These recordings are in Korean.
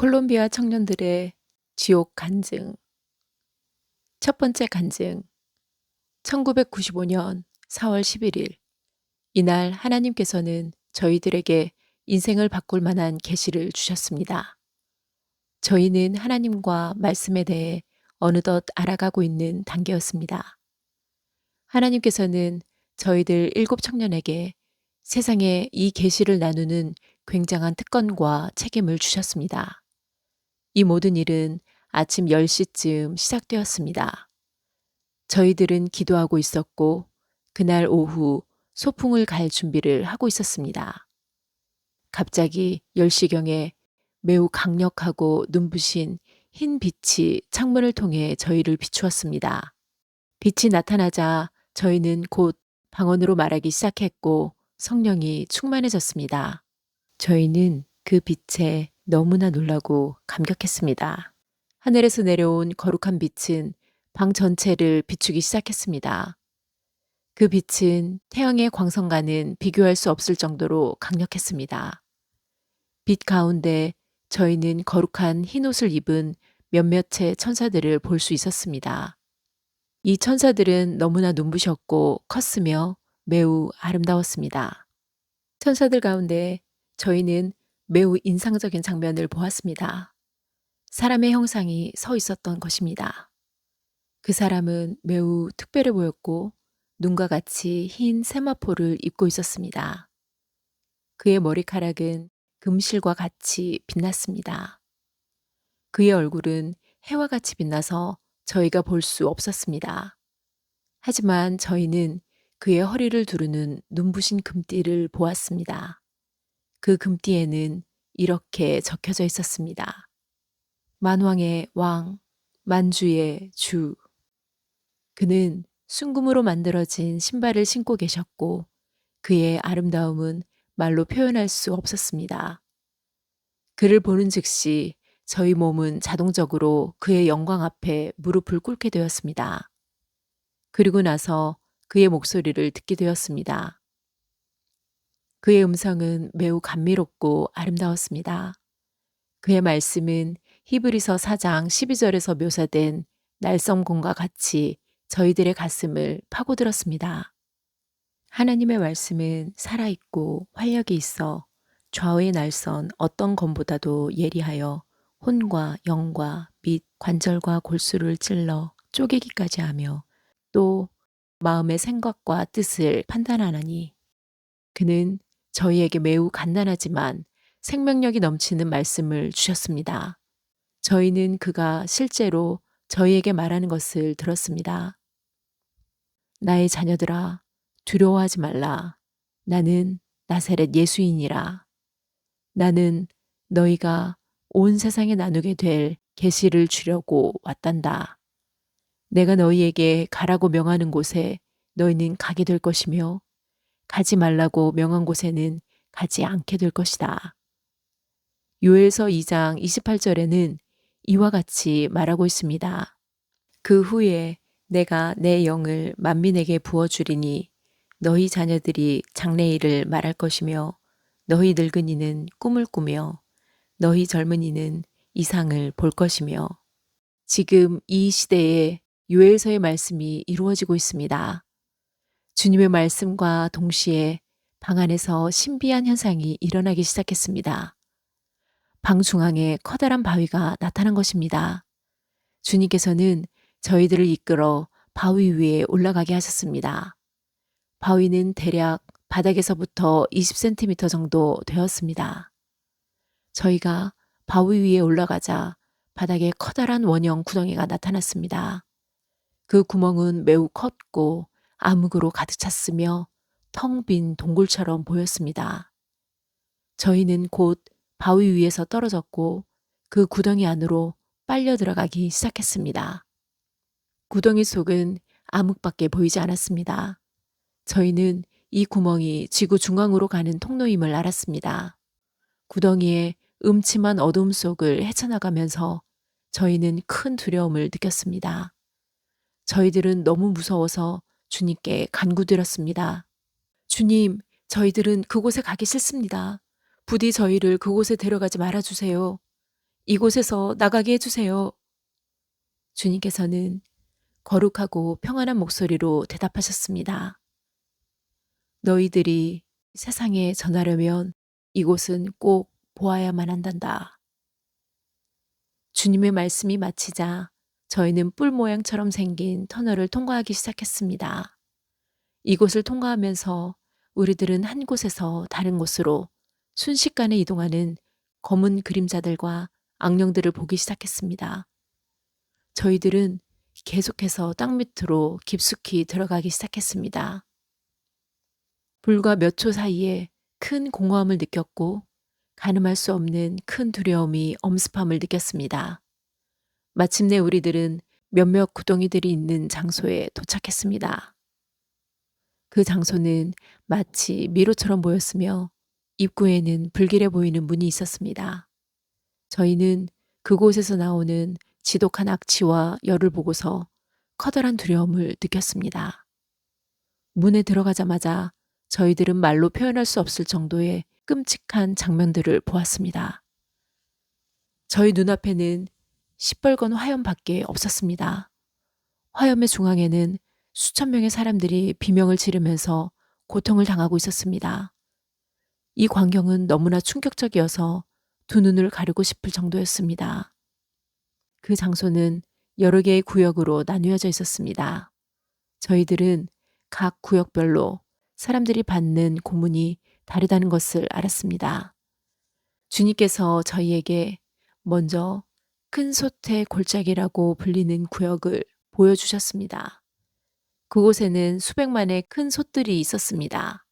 콜롬비아 청년들의 지옥 간증. 첫 번째 간증. 1995년 4월 11일. 이날 하나님께서는 저희들에게 인생을 바꿀 만한 계시를 주셨습니다. 저희는 하나님과 말씀에 대해 어느덧 알아가고 있는 단계였습니다. 하나님께서는 저희들 일곱 청년에게 세상에 이 계시를 나누는 굉장한 특권과 책임을 주셨습니다. 이 모든 일은 아침 10시쯤 시작되었습니다. 저희들은 기도하고 있었고, 그날 오후 소풍을 갈 준비를 하고 있었습니다. 갑자기 10시경에 매우 강력하고 눈부신 흰 빛이 창문을 통해 저희를 비추었습니다. 빛이 나타나자 저희는 곧 방언으로 말하기 시작했고 성령이 충만해졌습니다. 저희는 그 빛에 너무나 놀라고 감격했습니다. 하늘에서 내려온 거룩한 빛은 방 전체를 비추기 시작했습니다. 그 빛은 태양의 광선과는 비교할 수 없을 정도로 강력했습니다. 빛 가운데 저희는 거룩한 흰 옷을 입은 몇몇의 천사들을 볼 수 있었습니다. 이 천사들은 너무나 눈부셨고 컸으며 매우 아름다웠습니다. 천사들 가운데 저희는 매우 인상적인 장면을 보았습니다. 사람의 형상이 서 있었던 것입니다. 그 사람은 매우 특별해 보였고 눈과 같이 흰 세마포를 입고 있었습니다. 그의 머리카락은 금실과 같이 빛났습니다. 그의 얼굴은 해와 같이 빛나서 저희가 볼 수 없었습니다. 하지만 저희는 그의 허리를 두르는 눈부신 금띠를 보았습니다. 그 금띠에는 이렇게 적혀져 있었습니다. 만왕의 왕, 만주의 주. 그는 순금으로 만들어진 신발을 신고 계셨고 그의 아름다움은 말로 표현할 수 없었습니다. 그를 보는 즉시 저희 몸은 자동적으로 그의 영광 앞에 무릎을 꿇게 되었습니다. 그리고 나서 그의 목소리를 듣게 되었습니다. 그의 음성은 매우 감미롭고 아름다웠습니다. 그의 말씀은 히브리서 4장 12절에서 묘사된 날성공과 같이 저희들의 가슴을 파고들었습니다. 하나님의 말씀은 살아있고 활력이 있어 좌우의 날선 어떤 검보다도 예리하여 혼과 영과 및 관절과 골수를 찔러 쪼개기까지 하며 또 마음의 생각과 뜻을 판단하나니 그는 저희에게 매우 간단하지만 생명력이 넘치는 말씀을 주셨습니다. 저희는 그가 실제로 저희에게 말하는 것을 들었습니다. 나의 자녀들아, 두려워하지 말라. 나는 나사렛 예수인이라. 나는 너희가 온 세상에 나누게 될 계시를 주려고 왔단다. 내가 너희에게 가라고 명하는 곳에 너희는 가게 될 것이며 가지 말라고 명한 곳에는 가지 않게 될 것이다. 요엘서 2장 28절에는 이와 같이 말하고 있습니다. 그 후에 내가 내 영을 만민에게 부어주리니 너희 자녀들이 장래일을 말할 것이며 너희 늙은이는 꿈을 꾸며 너희 젊은이는 이상을 볼 것이며 지금 이 시대에 요엘서의 말씀이 이루어지고 있습니다. 주님의 말씀과 동시에 방 안에서 신비한 현상이 일어나기 시작했습니다. 방 중앙에 커다란 바위가 나타난 것입니다. 주님께서는 저희들을 이끌어 바위 위에 올라가게 하셨습니다. 바위는 대략 바닥에서부터 20cm 정도 되었습니다. 저희가 바위 위에 올라가자 바닥에 커다란 원형 구덩이가 나타났습니다. 그 구멍은 매우 컸고 암흑으로 가득 찼으며 텅 빈 동굴처럼 보였습니다. 저희는 곧 바위 위에서 떨어졌고 그 구덩이 안으로 빨려 들어가기 시작했습니다. 구덩이 속은 암흑밖에 보이지 않았습니다. 저희는 이 구멍이 지구 중앙으로 가는 통로임을 알았습니다. 구덩이에 음침한 어둠 속을 헤쳐나가면서 저희는 큰 두려움을 느꼈습니다. 저희들은 너무 무서워서 주님께 간구드렸습니다. 주님, 저희들은 그곳에 가기 싫습니다. 부디 저희를 그곳에 데려가지 말아주세요. 이곳에서 나가게 해주세요. 주님께서는 거룩하고 평안한 목소리로 대답하셨습니다. 너희들이 세상에 전하려면 이곳은 꼭 보아야만 한단다. 주님의 말씀이 마치자 저희는 뿔 모양처럼 생긴 터널을 통과하기 시작했습니다. 이곳을 통과하면서 우리들은 한 곳에서 다른 곳으로 순식간에 이동하는 검은 그림자들과 악령들을 보기 시작했습니다. 저희들은 계속해서 땅 밑으로 깊숙이 들어가기 시작했습니다. 불과 몇 초 사이에 큰 공허함을 느꼈고 가늠할 수 없는 큰 두려움이 엄습함을 느꼈습니다. 마침내 우리들은 몇몇 구덩이들이 있는 장소에 도착했습니다. 그 장소는 마치 미로처럼 보였으며 입구에는 불길해 보이는 문이 있었습니다. 저희는 그곳에서 나오는 지독한 악취와 열을 보고서 커다란 두려움을 느꼈습니다. 문에 들어가자마자 저희들은 말로 표현할 수 없을 정도의 끔찍한 장면들을 보았습니다. 저희 눈앞에는 시뻘건 화염밖에 없었습니다. 화염의 중앙에는 수천 명의 사람들이 비명을 지르면서 고통을 당하고 있었습니다. 이 광경은 너무나 충격적이어서 두 눈을 가리고 싶을 정도였습니다. 그 장소는 여러 개의 구역으로 나누어져 있었습니다. 저희들은 각 구역별로 사람들이 받는 고문이 다르다는 것을 알았습니다. 주님께서 저희에게 먼저 큰 솥의 골짜기라고 불리는 구역을 보여주셨습니다. 그곳에는 수백만의 큰 솥들이 있었습니다.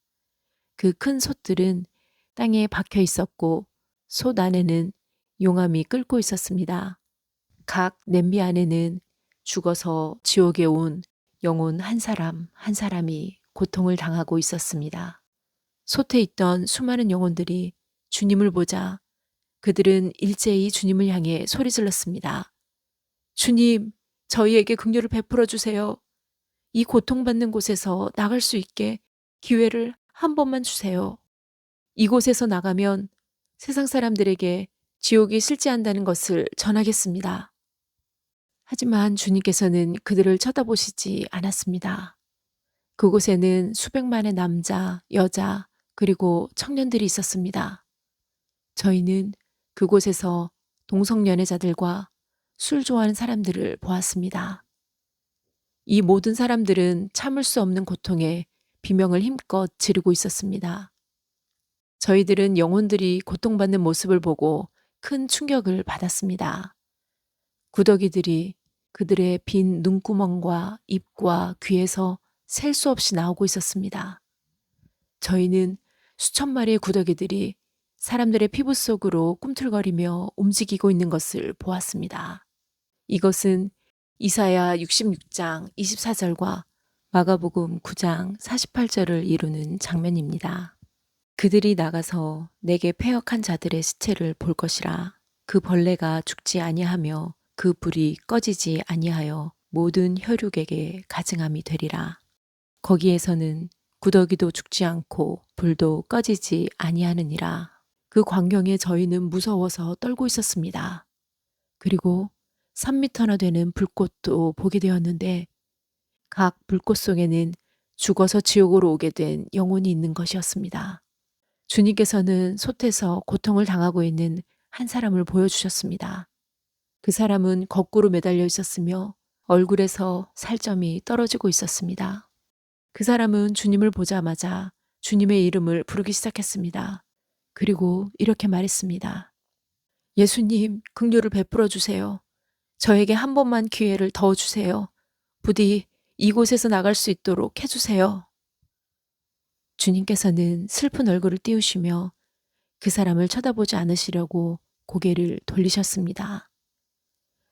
그 큰 솥들은 땅에 박혀 있었고 솥 안에는 용암이 끓고 있었습니다. 각 냄비 안에는 죽어서 지옥에 온 영혼 한 사람 한 사람이 고통을 당하고 있었습니다. 솥에 있던 수많은 영혼들이 주님을 보자 그들은 일제히 주님을 향해 소리 질렀습니다. 주님, 저희에게 긍휼을 베풀어 주세요. 이 고통받는 곳에서 나갈 수 있게 기회를 한 번만 주세요. 이곳에서 나가면 세상 사람들에게 지옥이 실제한다는 것을 전하겠습니다. 하지만 주님께서는 그들을 쳐다보시지 않았습니다. 그곳에는 수백만의 남자, 여자, 그리고 청년들이 있었습니다. 저희는 그곳에서 동성연애자들과 술 좋아하는 사람들을 보았습니다. 이 모든 사람들은 참을 수 없는 고통에 비명을 힘껏 지르고 있었습니다. 저희들은 영혼들이 고통받는 모습을 보고 큰 충격을 받았습니다. 구더기들이 그들의 빈 눈구멍과 입과 귀에서 셀 수 없이 나오고 있었습니다. 저희는 수천 마리의 구더기들이 사람들의 피부 속으로 꿈틀거리며 움직이고 있는 것을 보았습니다. 이것은 이사야 66장 24절과 마가복음 9장 48절을 이루는 장면입니다. 그들이 나가서 내게 폐역한 자들의 시체를 볼 것이라 그 벌레가 죽지 아니하며 그 불이 꺼지지 아니하여 모든 혈육에게 가증함이 되리라. 거기에서는 구더기도 죽지 않고 불도 꺼지지 아니하느니라. 그 광경에 저희는 무서워서 떨고 있었습니다. 그리고 3미터나 되는 불꽃도 보게 되었는데 각 불꽃 속에는 죽어서 지옥으로 오게 된 영혼이 있는 것이었습니다. 주님께서는 솥에서 고통을 당하고 있는 한 사람을 보여주셨습니다. 그 사람은 거꾸로 매달려 있었으며 얼굴에서 살점이 떨어지고 있었습니다. 그 사람은 주님을 보자마자 주님의 이름을 부르기 시작했습니다. 그리고 이렇게 말했습니다. 예수님, 긍휼을 베풀어 주세요. 저에게 한 번만 기회를 더 주세요. 부디 이곳에서 나갈 수 있도록 해주세요. 주님께서는 슬픈 얼굴을 띄우시며 그 사람을 쳐다보지 않으시려고 고개를 돌리셨습니다.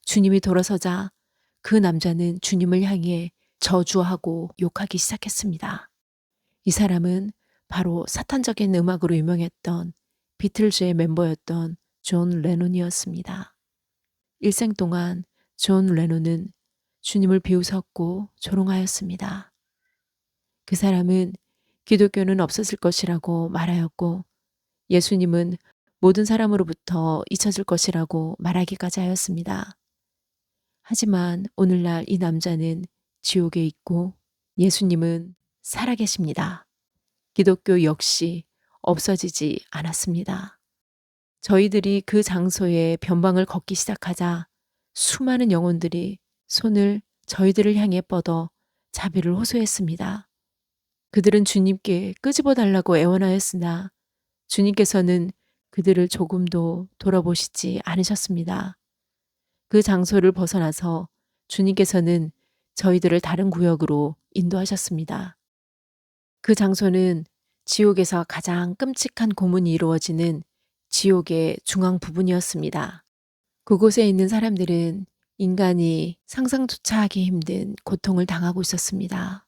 주님이 돌아서자 그 남자는 주님을 향해 저주하고 욕하기 시작했습니다. 이 사람은 바로 사탄적인 음악으로 유명했던 비틀즈의 멤버였던 존 레논이었습니다. 일생 동안 존 레논은 주님을 비웃었고 조롱하였습니다. 그 사람은 기독교는 없었을 것이라고 말하였고 예수님은 모든 사람으로부터 잊혀질 것이라고 말하기까지 하였습니다. 하지만 오늘날 이 남자는 지옥에 있고 예수님은 살아계십니다. 기독교 역시 없어지지 않았습니다. 저희들이 그 장소에 변방을 걷기 시작하자 수많은 영혼들이 손을 저희들을 향해 뻗어 자비를 호소했습니다. 그들은 주님께 끄집어 달라고 애원하였으나 주님께서는 그들을 조금도 돌아보시지 않으셨습니다. 그 장소를 벗어나서 주님께서는 저희들을 다른 구역으로 인도하셨습니다. 그 장소는 지옥에서 가장 끔찍한 고문이 이루어지는 지옥의 중앙 부분이었습니다. 그곳에 있는 사람들은 인간이 상상조차 하기 힘든 고통을 당하고 있었습니다.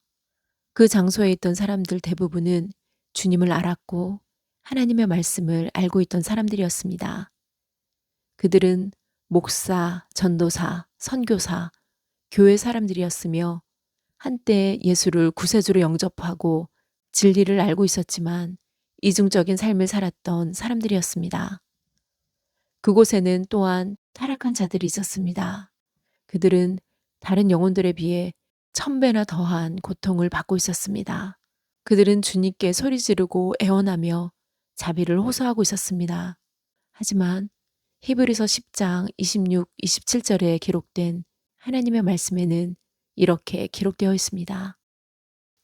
그 장소에 있던 사람들 대부분은 주님을 알았고 하나님의 말씀을 알고 있던 사람들이었습니다. 그들은 목사, 전도사, 선교사, 교회 사람들이었으며 한때 예수를 구세주로 영접하고 진리를 알고 있었지만 이중적인 삶을 살았던 사람들이었습니다. 그곳에는 또한 타락한 자들이 있었습니다. 그들은 다른 영혼들에 비해 천배나 더한 고통을 받고 있었습니다. 그들은 주님께 소리 지르고 애원하며 자비를 호소하고 있었습니다. 하지만 히브리서 10장 26, 27절에 기록된 하나님의 말씀에는 이렇게 기록되어 있습니다.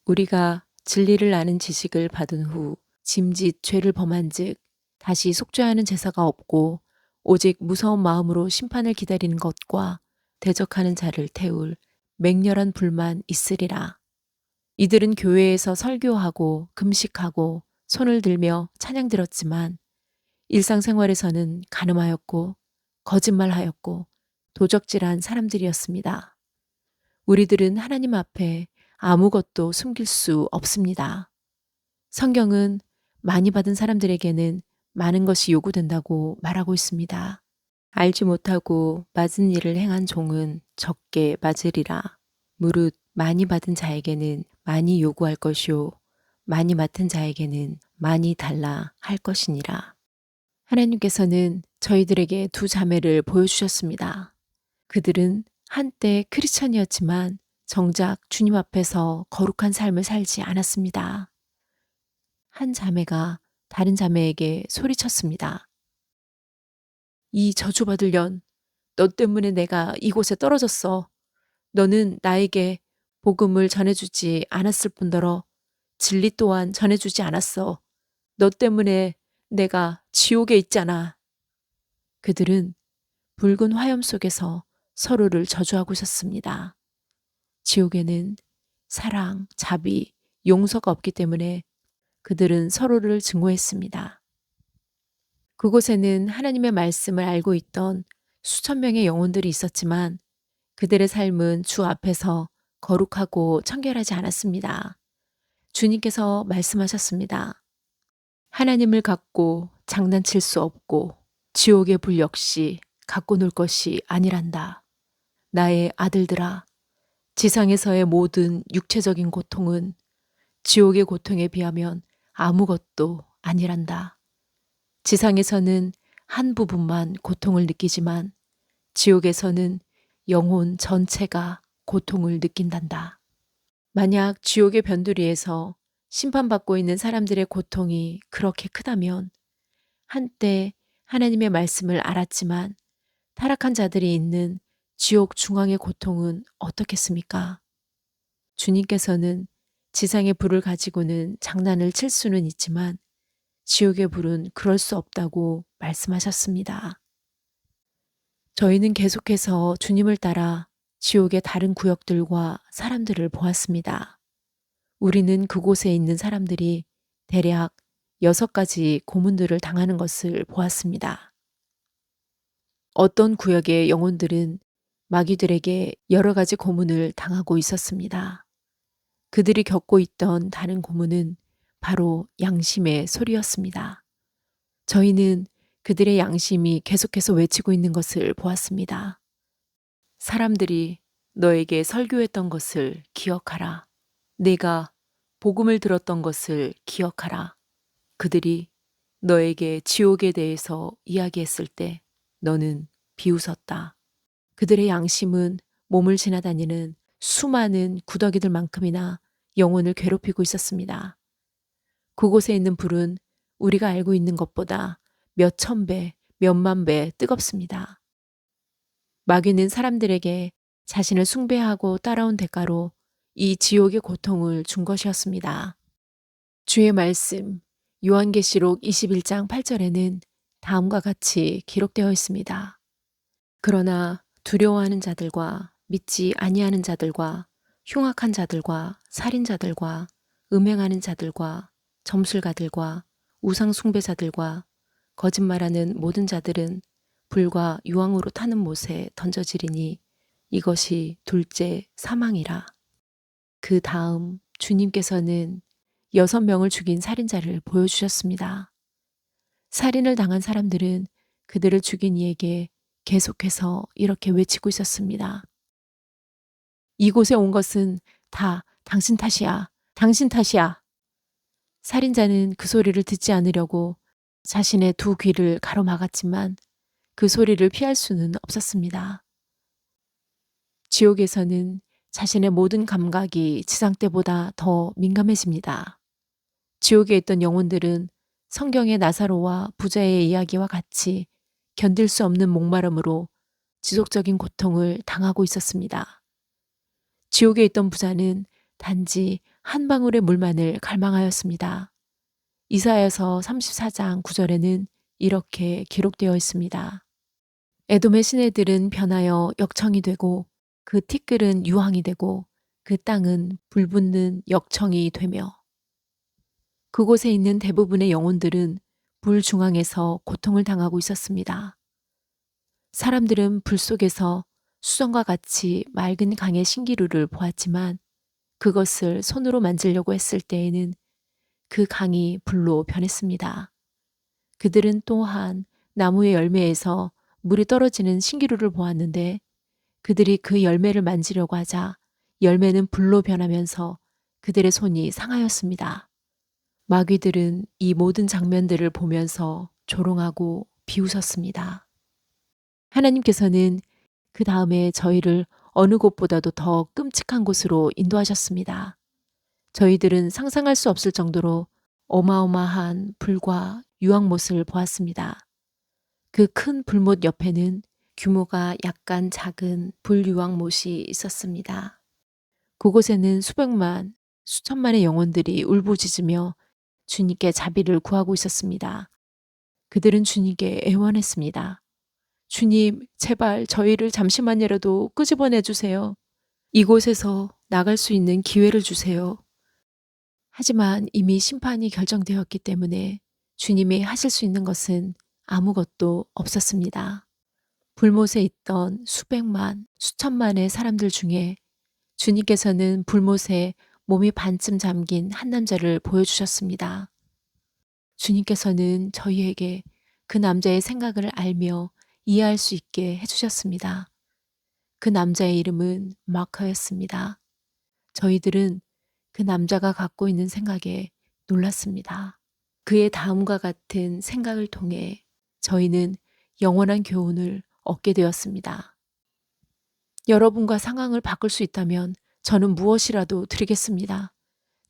우리가 진리를 아는 지식을 받은 후 짐짓 죄를 범한즉 다시 속죄하는 제사가 없고 오직 무서운 마음으로 심판을 기다리는 것과 대적하는 자를 태울 맹렬한 불만 있으리라. 이들은 교회에서 설교하고 금식하고 손을 들며 찬양 들었지만 일상생활에서는 가늠하였고 거짓말하였고 도적질한 사람들이었습니다. 우리들은 하나님 앞에 아무것도 숨길 수 없습니다. 성경은 많이 받은 사람들에게는 많은 것이 요구된다고 말하고 있습니다. 알지 못하고 맞은 일을 행한 종은 적게 맞으리라. 무릇 많이 받은 자에게는 많이 요구할 것이요. 많이 맡은 자에게는 많이 달라 할 것이니라. 하나님께서는 저희들에게 두 자매를 보여주셨습니다. 그들은 한때 크리스천이었지만 정작 주님 앞에서 거룩한 삶을 살지 않았습니다. 한 자매가 다른 자매에게 소리쳤습니다. 이 저주받을 년, 너 때문에 내가 이곳에 떨어졌어. 너는 나에게 복음을 전해주지 않았을 뿐더러 진리 또한 전해주지 않았어. 너 때문에 내가 지옥에 있잖아. 그들은 붉은 화염 속에서 서로를 저주하고 있었습니다. 지옥에는 사랑, 자비, 용서가 없기 때문에 그들은 서로를 증오했습니다. 그곳에는 하나님의 말씀을 알고 있던 수천 명의 영혼들이 있었지만 그들의 삶은 주 앞에서 거룩하고 청결하지 않았습니다. 주님께서 말씀하셨습니다. 하나님을 갖고 장난칠 수 없고 지옥의 불 역시 갖고 놀 것이 아니란다. 나의 아들들아, 지상에서의 모든 육체적인 고통은 지옥의 고통에 비하면 아무것도 아니란다. 지상에서는 한 부분만 고통을 느끼지만 지옥에서는 영혼 전체가 고통을 느낀단다. 만약 지옥의 변두리에서 심판받고 있는 사람들의 고통이 그렇게 크다면 한때 하나님의 말씀을 알았지만 타락한 자들이 있는 지옥 중앙의 고통은 어떻겠습니까? 주님께서는 지상의 불을 가지고는 장난을 칠 수는 있지만 지옥의 불은 그럴 수 없다고 말씀하셨습니다. 저희는 계속해서 주님을 따라 지옥의 다른 구역들과 사람들을 보았습니다. 우리는 그곳에 있는 사람들이 대략 여섯 가지 고문들을 당하는 것을 보았습니다. 어떤 구역의 영혼들은 마귀들에게 여러 가지 고문을 당하고 있었습니다. 그들이 겪고 있던 다른 고문은 바로 양심의 소리였습니다. 저희는 그들의 양심이 계속해서 외치고 있는 것을 보았습니다. 사람들이 너에게 설교했던 것을 기억하라. 내가 복음을 들었던 것을 기억하라. 그들이 너에게 지옥에 대해서 이야기했을 때 너는 비웃었다. 그들의 양심은 몸을 지나다니는 수많은 구더기들만큼이나 영혼을 괴롭히고 있었습니다. 그곳에 있는 불은 우리가 알고 있는 것보다 몇 천 배, 몇만 배 뜨겁습니다. 마귀는 사람들에게 자신을 숭배하고 따라온 대가로 이 지옥의 고통을 준 것이었습니다. 주의 말씀 요한계시록 21장 8절에는 다음과 같이 기록되어 있습니다. 그러나 두려워하는 자들과 믿지 아니하는 자들과 흉악한 자들과 살인자들과 음행하는 자들과 점술가들과 우상 숭배자들과 거짓말하는 모든 자들은 불과 유황으로 타는 못에 던져지리니 이것이 둘째 사망이라. 그 다음 주님께서는 여섯 명을 죽인 살인자를 보여주셨습니다. 살인을 당한 사람들은 그들을 죽인 이에게 계속해서 이렇게 외치고 있었습니다. 이곳에 온 것은 다 당신 탓이야. 당신 탓이야. 살인자는 그 소리를 듣지 않으려고 자신의 두 귀를 가로막았지만 그 소리를 피할 수는 없었습니다. 지옥에서는 자신의 모든 감각이 지상 때보다 더 민감해집니다. 지옥에 있던 영혼들은 성경의 나사로와 부자의 이야기와 같이 견딜 수 없는 목마름으로 지속적인 고통을 당하고 있었습니다. 지옥에 있던 부자는 단지 한 방울의 물만을 갈망하였습니다. 이사야서 34장 9절에는 이렇게 기록되어 있습니다. 에돔의 시내들은 변하여 역청이 되고 그 티끌은 유황이 되고 그 땅은 불붙는 역청이 되며 그곳에 있는 대부분의 영혼들은 불 중앙에서 고통을 당하고 있었습니다. 사람들은 불 속에서 수정과 같이 맑은 강의 신기루를 보았지만 그것을 손으로 만지려고 했을 때에는 그 강이 불로 변했습니다. 그들은 또한 나무의 열매에서 물이 떨어지는 신기루를 보았는데 그들이 그 열매를 만지려고 하자 열매는 불로 변하면서 그들의 손이 상하였습니다. 마귀들은 이 모든 장면들을 보면서 조롱하고 비웃었습니다. 하나님께서는 그 다음에 저희를 어느 곳보다도 더 끔찍한 곳으로 인도하셨습니다. 저희들은 상상할 수 없을 정도로 어마어마한 불과 유황못을 보았습니다. 그 큰 불못 옆에는 규모가 약간 작은 불유황못이 있었습니다. 그곳에는 수백만, 수천만의 영혼들이 울부짖으며 주님께 자비를 구하고 있었습니다. 그들은 주님께 애원했습니다. 주님, 제발 저희를 잠시만이라도 끄집어내 주세요. 이곳에서 나갈 수 있는 기회를 주세요. 하지만 이미 심판이 결정되었기 때문에 주님이 하실 수 있는 것은 아무것도 없었습니다. 불못에 있던 수백만, 수천만의 사람들 중에 주님께서는 불못에 몸이 반쯤 잠긴 한 남자를 보여주셨습니다. 주님께서는 저희에게 그 남자의 생각을 알며 이해할 수 있게 해주셨습니다. 그 남자의 이름은 마커였습니다. 저희들은 그 남자가 갖고 있는 생각에 놀랐습니다. 그의 다음과 같은 생각을 통해 저희는 영원한 교훈을 얻게 되었습니다. 여러분과 상황을 바꿀 수 있다면 저는 무엇이라도 드리겠습니다.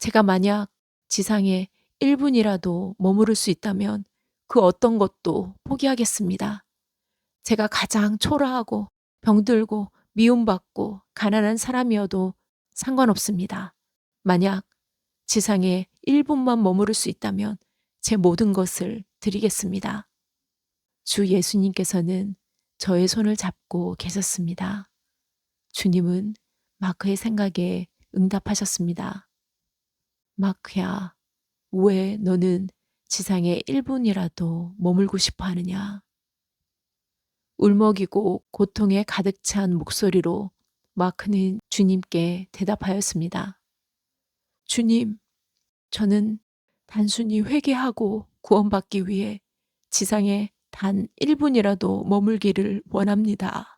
제가 만약 지상에 1분이라도 머무를 수 있다면 그 어떤 것도 포기하겠습니다. 제가 가장 초라하고 병들고 미움받고 가난한 사람이어도 상관없습니다. 만약 지상에 1분만 머무를 수 있다면 제 모든 것을 드리겠습니다. 주 예수님께서는 저의 손을 잡고 계셨습니다. 주님은 마크의 생각에 응답하셨습니다. 마크야, 왜 너는 지상에 1분이라도 머물고 싶어 하느냐? 울먹이고 고통에 가득 찬 목소리로 마크는 주님께 대답하였습니다. 주님, 저는 단순히 회개하고 구원받기 위해 지상에 단 1분이라도 머물기를 원합니다.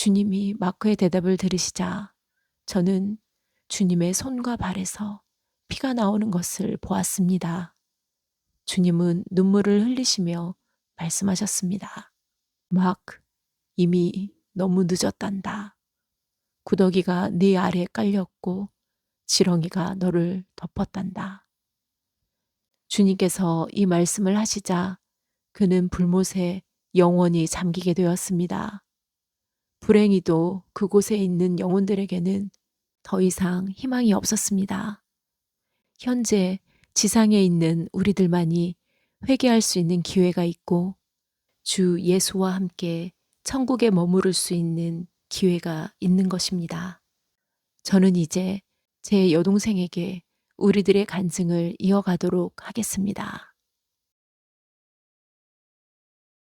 주님이 마크의 대답을 들으시자 저는 주님의 손과 발에서 피가 나오는 것을 보았습니다. 주님은 눈물을 흘리시며 말씀하셨습니다. 막 이미 너무 늦었단다. 구더기가 네 아래에 깔렸고 지렁이가 너를 덮었단다. 주님께서 이 말씀을 하시자 그는 불못에 영원히 잠기게 되었습니다. 불행히도 그곳에 있는 영혼들에게는 더 이상 희망이 없었습니다. 현재 지상에 있는 우리들만이 회개할 수 있는 기회가 있고 주 예수와 함께 천국에 머무를 수 있는 기회가 있는 것입니다. 저는 이제 제 여동생에게 우리들의 간증을 이어가도록 하겠습니다.